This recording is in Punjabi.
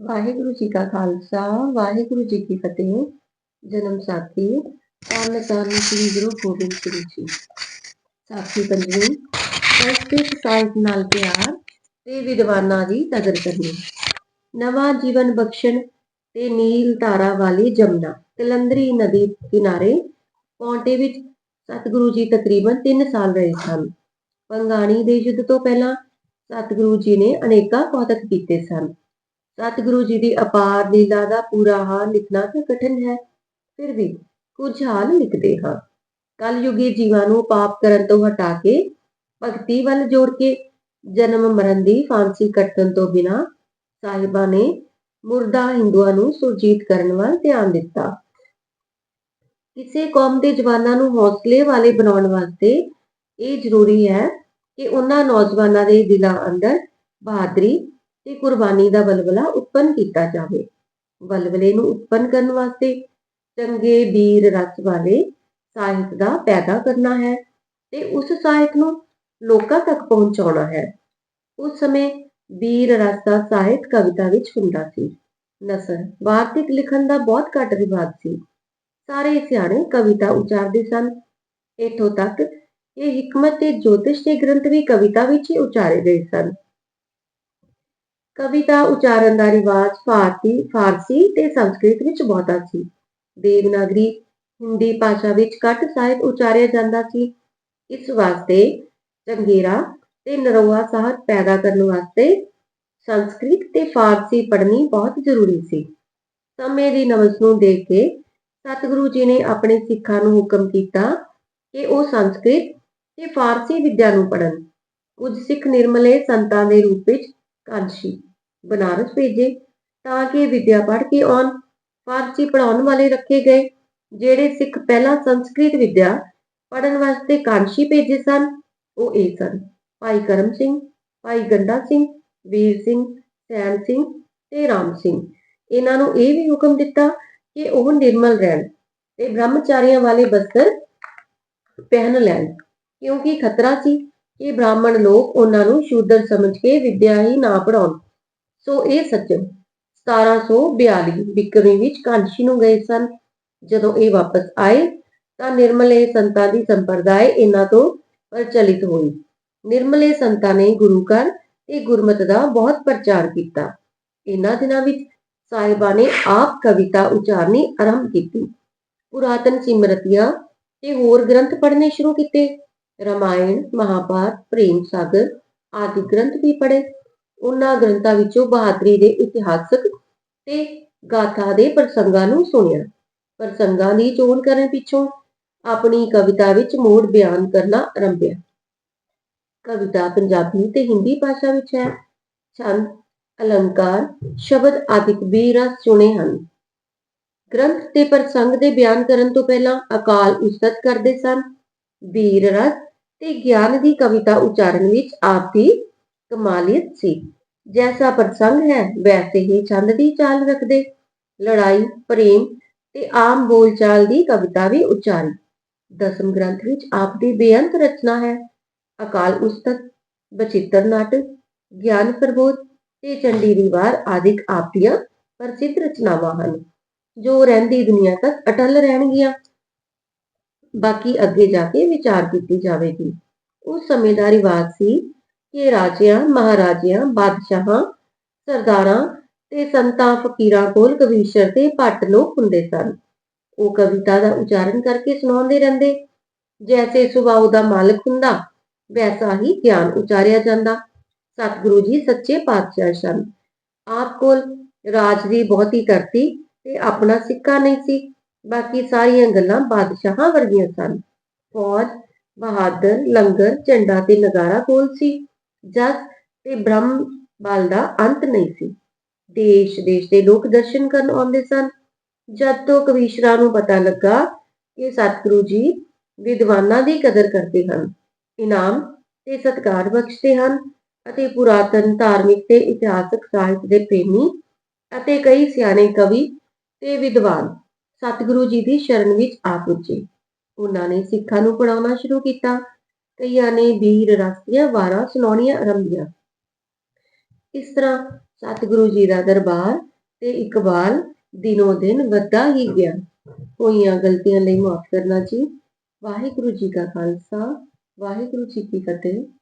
ਵਾਹਿਗੁਰੂ ਜੀ ਕਾ ਖਾਲਸਾ, ਵਾਹਿਗੁਰੂ ਜੀ ਕੀ ਫਤਿਹ। ਜਨਮ ਸਾਖੀ ਧੰਨ ਧੰਨ ਸ੍ਰੀ ਗੁਰੂ ਗੋਬਿੰਦ ਸਿੰਘ ਜੀ। ਸਾਖੀ ਪੰਜਵੀਂ ਸੰਸਕ੍ਰਿਤ ਸਾਹਿਤ ਨਾਲ ਪਿਆਰ ਤੇ ਵਿਦਵਾਨਾਂ ਦੀ ਕਦਰ ਕਰਨੀ। ਨਵਾਂ ਜੀਵਨ ਬਖਸ਼ਣ ਤੇ ਨੀਲ ਧਾਰਾ ਵਾਲੀ ਜਮਨਾ ਕਲੰਦਰੀ ਨਦੀ ਕਿਨਾਰੇ, ਪੌਂਟੇ ਵਿੱਚ ਸਤਿਗੁਰੂ ਜੀ ਤਕਰੀਬਨ 3 ਸਾਲ ਰਹੇ ਸਨ। ਪੰਗਾਣੀ ਦੇ ਯੁੱਧ ਤੋਂ ਪਹਿਲਾਂ ਸਤਿਗੁਰੂ ਜੀ ਨੇ ਅਨੇਕਾਂ ਕੌਤਕ ਕੀਤੇ ਸਨ। ਸਤਿਗੁਰੂ ਜੀ ਦੀ ਅਪਾਰ ਲੀਲਾ ਦਾ ਪੂਰਾ ਹਾਲ ਲਿਖਣਾ ਤਾਂ ਕਠਿਨ ਹੈ, ਫਿਰ ਵੀ ਕੁਝ ਹਾਲ ਲਿਖਦੇ ਹਾਂ। ਕਲਯੁਗੀ ਜੀਵਾਂ ਨੂੰ ਪਾਪ ਕਰਨ ਤੋਂ ਹਟਾ ਕੇ, ਭਗਤੀ ਵੱਲ ਜੋੜ ਕੇ, ਜਨਮ ਮਰਨ ਦੀ ਫਾਂਸੀ ਕੱਟਣ ਤੋਂ ਬਿਨਾ ਸਾਹਿਬਾਂ ਨੇ ਮੁਰਦਾ ਹਿੰਦੂਆਂ ਨੂੰ ਸੁਰਜੀਤ ਕਰਨ ਵੱਲ ਧਿਆਨ ਦਿੱਤਾ। ਕਿਸੇ ਕੌਮ ਦੇ ਜਵਾਨਾਂ ਨੂੰ ਹੌਸਲੇ ਵਾਲੇ ਬਣਾਉਣ ਵਾਸਤੇ ਇਹ ਜ਼ਰੂਰੀ ਹੈ ਕਿ ਉਹਨਾਂ ਨੌਜਵਾਨਾਂ ਦੇ ਦਿਲਾਂ ਅੰਦਰ ਬਹਾਦਰੀ ਤੇ ਕੁਰਬਾਨੀ ਦਾ ਬਲਬਲਾ ਉਤਪੰਨ ਕੀਤਾ ਜਾਵੇ। ਬਲਬਲੇ ਨੂੰ ਉਤਪਨ ਕਰਨ ਵਾਸਤੇ ਚੰਗੇ ਵੀਰ ਰਸ ਵਾਲੇ ਸਾਹਿਤ ਦਾ ਪੈਦਾ ਕਰਨਾ ਹੈ ਤੇ ਉਸ ਸਾਹਿਤ ਨੂੰ ਲੋਕਾਂ ਤੱਕ ਪਹੁੰਚਾਉਣਾ ਹੈ। ਉਸ ਸਮੇਂ ਵੀਰ ਰਸ ਦਾ ਸਾਹਿਤ ਕਵਿਤਾ ਵਿੱਚ ਹੁੰਦਾ ਸੀ। ਨਸਰ, ਵਾਰਤਿਕ ਲਿਖਣ ਦਾ ਬਹੁਤ ਘੱਟ ਰਿਵਾਜ ਸੀ। ਸਾਰੇ ਸਿਆਣੇ ਕਵਿਤਾ ਉਚਾਰਦੇ ਸਨ। ਇਥੋਂ ਤੱਕ ਇਹ ਹਕਮਤ ਤੇ ਜੋਤਿਸ਼ ਦੇ ਗ੍ਰੰਥ ਵੀ ਕਵਿਤਾ ਵਿੱਚ ਹੀ ਉਚਾਰੇ ਗਏ ਸਨ। ਕਵਿਤਾ ਉਚਾਰਨ ਦਾ ਰਿਵਾਜ ਭਾਰਤੀ, ਫਾਰਸੀ ਤੇ ਸੰਸਕ੍ਰਿਤ ਵਿੱਚ ਬਹੁਤਾ ਸੀ। ਦੇਵਨਾਗਰੀ ਹਿੰਦੀ ਭਾਸ਼ਾ ਵਿੱਚ ਘੱਟ ਸਾਹਿਤ ਉਚਾਰਿਆ ਜਾਂਦਾ ਸੀ। ਇਸ ਵਾਸਤੇ ਚੰਗੇਰਾ ਤੇ ਨਰੋਆ ਸਾਹਿਤ ਪੈਦਾ ਕਰਨ ਵਾਸਤੇ ਸੰਸਕ੍ਰਿਤ ਤੇ ਫਾਰਸੀ ਪੜ੍ਹਨੀ ਬਹੁਤ ਜ਼ਰੂਰੀ ਸੀ। ਸਮੇਂ ਦੀ ਨਵਸ ਨੂੰ ਦੇਖ ਕੇ ਸਤਿਗੁਰੂ ਜੀ ਨੇ ਆਪਣੇ ਸਿੱਖਾਂ ਨੂੰ ਹੁਕਮ ਕੀਤਾ ਕਿ ਉਹ ਸੰਸਕ੍ਰਿਤ ਤੇ ਫਾਰਸੀ ਵਿਦਿਆ ਨੂੰ ਪੜ੍ਹਨ। ਕੁਝ ਸਿੱਖ ਨਿਰਮਲੇ ਸੰਤਾਂ ਦੇ ਰੂਪ ਵਿੱਚ ਕਾਂਸ਼ੀ ਬਨਾਰਸ ਭੇਜੇ ਤਾਂ ਕਿ ਵਿਦਿਆ ਪੜ੍ਹ ਕੇ ਆਉਣ। ਫਾਰਸੀ ਪੜਾਉਣ ਵਾਲੇ ਰੱਖੇ ਗਏ, ਜਿਹੜੇ ਸਿੱਖ ਪਹਿਲਾਂ ਸੰਸਕ੍ਰਿਤ ਵਿਦਿਆ ਪੜਨ ਵਾਸਤੇ ਕਾਂਸ਼ੀ ਭੇਜੇ ਸਨ, ਉਹ ਇਹ ਸਨ। ਭਾਈ ਕਰਮ ਸਿੰਘ, ਭਾਈ ਗੰਡਾ ਸਿੰਘ, ਵੀਰ ਸਿੰਘ, ਸੈਨ ਸਿੰਘ ਤੇ ਰਾਮ ਸਿੰਘ। ਇਹਨਾਂ ਨੂੰ ਇਹ ਵੀ ਹੁਕਮ ਦਿੱਤਾ ਕਿ ਉਹ ਨਿਰਮਲ ਰਹਿਣ ਤੇ ਬ੍ਰਹਮਚਾਰੀਆਂ ਵਾਲੇ ਬਸਤਰ ਪਹਿਨ ਲੈਣ, ਕਿਉਂਕਿ ਖਤਰਾ ਸੀ ਕਿ ਬ੍ਰਾਹਮਣ ਲੋਕ ਉਹਨਾਂ ਨੂੰ ਸ਼ੂਦਰ ਸਮਝ ਕੇ ਵਿਦਿਆ ਹੀ ਨਾ ਪੜਾਉਣ ਸੋ ਇਹ ਸੱਜਣ 1742 ਬਿਕਰਮੀ ਵਿੱਚ ਕਾਂਸ਼ੀ ਨੂੰ ਗਏ ਸਨ। ਜਦੋਂ ਇਹ ਵਾਪਸ ਆਏ ਤਾਂ ਨਿਰਮਲੇ ਸੰਤਾਂ ਦੀ ਸੰਪਰਦਾਇ ਇਹਨਾਂ ਤੋਂ ਪ੍ਰਚਲਿਤ ਹੋਈ। ਨਿਰਮਲੇ ਸੰਤਾਂ ਨੇ ਗੁਰੂ ਘਰ ਤੇ ਗੁਰਮਤ ਦਾ ਬਹੁਤ ਪ੍ਰਚਾਰ ਕੀਤਾ। ਇਹਨਾਂ ਦਿਨਾਂ ਵਿੱਚ ਸਾਹਿਬਾਂ ਨੇ ਆਪ ਕਵਿਤਾ ਉਚਾਰਨੀ ਆਰੰਭ ਕੀਤੀ। ਪੁਰਾਤਨ ਸਿਮਰਤੀਆਂ ਤੇ ਹੋਰ ਗ੍ਰੰਥ ਪੜ੍ਹਨੇ ਸ਼ੁਰੂ ਕੀਤੇ। ਰਾਮਾਇਣ, ਮਹਾਭਾਰਤ, ਪ੍ਰੇਮ ਸਾਗਰ ਆਦਿ ਗ੍ਰੰਥ ਵੀ ਪੜ੍ਹੇ। ਉਹਨਾਂ ਗ੍ਰੰਥਾਂ ਵਿੱਚੋਂ ਬਹਾਦਰੀ ਦੇ ਇਤਿਹਾਸਕ ਤੇ ਗਾਥਾ ਦੇ ਪ੍ਰਸੰਗਾਂ ਨੂੰ ਸੁਣਿਆ। ਪ੍ਰਸੰਗਾਂ ਦੀ ਚੋਣ ਕਰਨ ਪਿੱਛੋਂ ਆਪਣੀ ਕਵਿਤਾ ਵਿੱਚ ਮੋੜ ਬਿਆਨ ਕਰਨਾ ਆਰੰਭਿਆ। ਕਵਿਤਾ ਪੰਜਾਬੀ ਤੇ ਹਿੰਦੀ ਭਾਸ਼ਾ ਵਿੱਚ ਹੈ। ਛੰਦ, ਅਲੰਕਾਰ, ਸ਼ਬਦ ਆਦਿਕ ਵੀ ਰਸ ਚੁਣੇ ਹਨ। ਗ੍ਰੰਥ ਤੇ ਪ੍ਰਸੰਗ ਦੇ ਬਿਆਨ ਕਰਨ ਤੋਂ ਪਹਿਲਾਂ ਅਕਾਲ ਉਸਤਤ ਕਰਦੇ ਸਨ। ਵੀਰ ਰਸ ਤੇ ਗਿਆਨ ਦੀ ਕਵਿਤਾ ਉਚਾਰਨ ਵਿੱਚ ਆਪ ਦੀ ਕਮਾਲੀਅਤ ਸੀ। ਜੈਸਾ ਪ੍ਰਸੰਗ ਹੈ, ਵੈਸੇ ਹੀ ਛੰਦ ਦੀ ਚਾਲ ਰੱਖਦੇ। ਲੜਾਈ, ਪ੍ਰੇਮ ਤੇ ਆਮ ਬੋਲਚਾਲ ਦੀ ਕਵਿਤਾ ਵੀ ਉਚਾਰੀ ਦਸਮ ਗ੍ਰੰਥ ਵਿੱਚ ਆਪ ਦੀ ਬੇਅੰਤ ਰਚਨਾ ਹੈ। ਅਕਾਲ ਉਸਤਤ ਬਚਿੱਤਰ ਨਾਟਕ, ਗਿਆਨ ਪ੍ਰਬੋਧ ਤੇ ਚੰਡੀ ਦੀ ਵਾਰ ਆਦਿਕ ਆਪ ਦੀਆਂ ਪ੍ਰਸਿੱਧ ਰਚਨਾਵਾਂ ਹਨ, ਜੋ ਰਹਿੰਦੀ ਦੁਨੀਆ ਤੱਕ ਅਟਲ ਰਹਿਣਗੀਆਂ। ਬਾਕੀ ਅੱਗੇ ਜਾ ਕੇ ਵਿਚਾਰ ਕੀਤੀ ਜਾਵੇਗੀ। ਉਸ ਸਮੇਂ ਦਾ ਰਿਵਾਜ ਸੀ ਕਿ ਰਾਜਿਆਂ, ਮਹਾਰਾਜਿਆਂ, ਬਾਦਸ਼ਾਹਾਂ, ਸਰਦਾਰਾਂ ਤੇ ਸੰਤਾਂ ਫਕੀਰਾਂ ਕੋਲ ਕਵੀਸ਼ਰ ਤੇ ਪੱਟ ਲੋਕ ਹੁੰਦੇ ਸਨ। ਉਹ ਕਵਿਤਾ ਦਾ ਉਚਾਰਨ ਕਰਕੇ ਸੁਣਾਉਂਦੇ ਰਹਿੰਦੇ। ਜੈਸੇ ਸੁਭਾਅ ਦਾ ਮਾਲਕ ਹੁੰਦਾ, ਵੈਸਾ ਹੀ ਗਿਆਨ ਉਚਾਰਿਆ ਜਾਂਦਾ। ਸਤਿਗੁਰੂ ਜੀ ਸੱਚੇ ਪਾਤਸ਼ਾਹ ਸਨ। ਆਪ ਕੋਲ ਰਾਜ ਦੀ ਬਹੁਤੀ ਕਰਤੀ ਤੇ ਆਪਣਾ ਸਿੱਕਾ ਨਹੀਂ ਸੀ। ਬਾਕੀ ਸਾਰੀਆਂ ਗੱਲਾਂ ਬਾਦਸ਼ਾਹਾਂ ਵਰਗੀਆਂ ਸਨ। ਫੌਜ, ਬਹਾਦਰ, ਲੰਗਰ, ਝੰਡਾ ਤੇ ਨਗਾਰਾ ਕੋਲ ਸੀ। ਜਸ ਤੇ ਬ੍ਰਹਮ ਬਲ ਦਾ ਅੰਤ ਨਹੀਂ ਸੀ। ਦੇਸ਼ ਦੇਸ਼ ਦੇ ਲੋਕ ਦਰਸ਼ਨ ਕਰਨ ਆਉਂਦੇ ਸਨ। ਜਦ ਤੋਂ ਕਵੀਸ਼ਰਾਂ ਨੂੰ ਪਤਾ ਲੱਗਾ ਕਿ ਸਤਿਗੁਰੂ ਜੀ ਵਿਦਵਾਨਾਂ ਦੀ ਕਦਰ ਕਰਦੇ ਹਨ, ਇਨਾਮ ਤੇ ਸਤਕਾਰ ਬਖਸ਼ਦੇ ਹਨ ਅਤੇ ਪੁਰਾਤਨ ਧਾਰਮਿਕ ਤੇ ਇਤਿਹਾਸਕ ਸਾਹਿਤ ਦੇ ਪ੍ਰੇਮੀ ਅਤੇ ਕਈ ਸਿਆਣੇ ਕਵੀ ਤੇ ਵਿਦਵਾਨ ਸਤਿਗੁਰੂ ਜੀ ਦੀ ਸ਼ਰਨ ਵਿੱਚ ਆ ਪੁੱਜੇ। ਉਹਨਾਂ ਨੇ ਸਿੱਖਾਂ ਨੂੰ ਪੜਾਉਣਾ ਸ਼ੁਰੂ ਕੀਤਾ। ਕਈਆਂ ਨੇ ਵੀਰ ਰਸ ਦੀਆਂ ਵਾਰਾਂ ਸੁਣਾਉਣੀਆਂ ਆਰੰਭੀਆਂ। ਇਸ ਤਰ੍ਹਾਂ ਸਤਿਗੁਰੂ ਜੀ ਦਾ ਦਰਬਾਰ ਤੇ ਇਕਬਾਲ ਦਿਨੋ ਦਿਨ ਵੱਧਦਾ ਹੀ ਗਿਆ। ਹੋਈਆਂ ਗਲਤੀਆਂ ਲਈ ਮਾਫ ਕਰਨਾ ਜੀ। ਵਾਹਿਗੁਰੂ ਜੀ ਕਾ ਖਾਲਸਾ, ਵਾਹਿਗੁਰੂ ਜੀ ਕੀ ਫਤਿਹ।